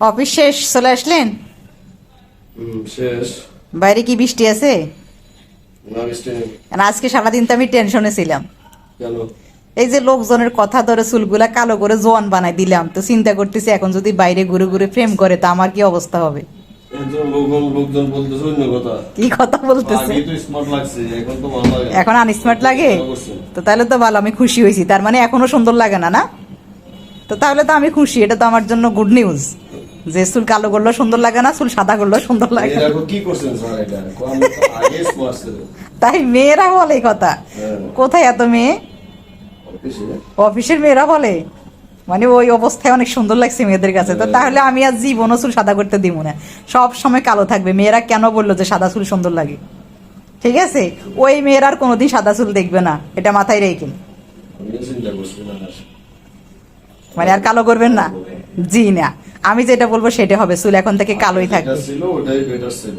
Office শেষ চলে আসলেন? শেষ। বাইরে কি বৃষ্টি আছে? না বৃষ্টি নেই। আজকে সারাদিন তো আমি টেনশনে ছিলাম। কেন? এই যে লোকজনের কথা ধরে চুলগুলা কালো করে জোয়ান বানাই দিলাম তো চিন্তা করতেছি এখন যদি বাইরে ঘুরে ঘুরে ফ্রেম করে তো আমার কি অবস্থা হবে? কি কথা বলতেছে? এখন আনস্মার্ট লাগে। তো তাহলে তো ভালো আমি খুশি হয়েছি। তার মানে এখনও সুন্দর লাগে না না? তো তাহলে তো আমি খুশি এটা তো আমার জন্য গুড নিউজ যে চুল কালো করলেও সুন্দর লাগে না চুল সাদা করলেও সুন্দর লাগে। তাই মেয়েরা বলে কথা। হ্যাঁ। কোথায় এত মেয়ে? অফিসের মেয়েরা বলে। মানে ওই অবস্থায় অনেক সুন্দর লাগছে মেয়েদের কাছে। তো তাহলে আমি আর জীবনও চুল সাদা করতে দিব না। সব সময় কালো থাকবে। মেয়েরা কেন বলল যে সাদা চুল সুন্দর লাগে? ঠিক আছে? ওই মেয়ের আর কোনোদিন সাদা চুল দেখবে না। এটা মাথায় রেখে। মানে আর কালো করবেন না? জি না। আমি যেটা বলব সেটা হবে চুল এখন থেকে কালোই থাকবে। ছিল ওটাই বেটার ছিল।